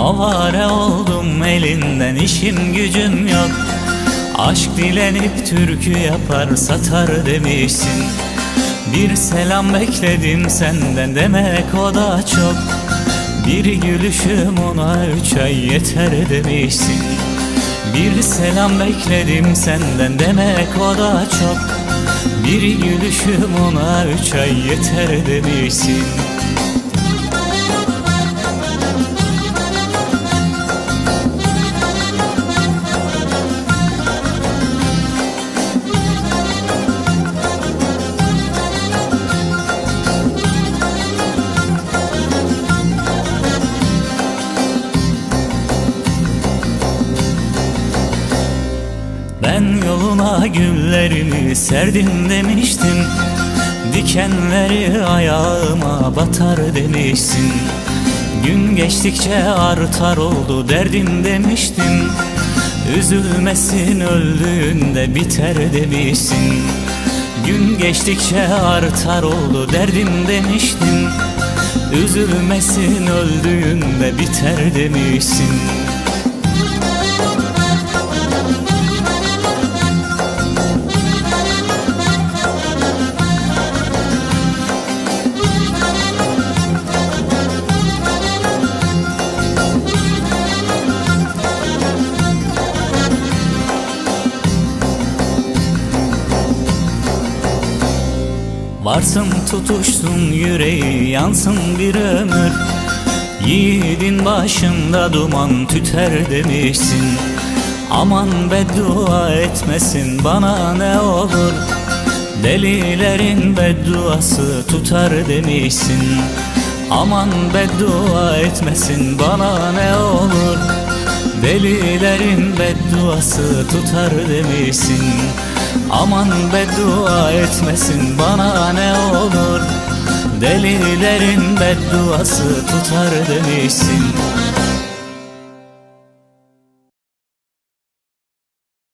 Avare oldum elinden işim gücüm yok. Aşk dilenip türkü yapar satar demişsin. Bir selam bekledim senden demek o da çok. Bir gülüşüm ona üç ay yeter demişsin. Bir selam bekledim senden demek o da çok. Bir gülüşüm ona üç ay yeter demişsin Ben yoluna güllerimi serdim demiştim Dikenleri ayağıma batar demişsin Gün geçtikçe artar oldu derdim demiştim Üzülmesin öldüğünde biter demişsin Gün geçtikçe artar oldu derdim demiştim Üzülmesin öldüğünde biter demişsin Varsın tutuşsun yüreği yansın bir ömür. Yiğidin başında duman tüter demişsin. Aman beddua etmesin bana ne olur. Delilerin bedduası tutar demişsin. Aman beddua etmesin bana ne olur. Delilerin bedduası tutar demişsin Aman beddua etmesin bana ne olur. Delilerin bedduası tutar demişsin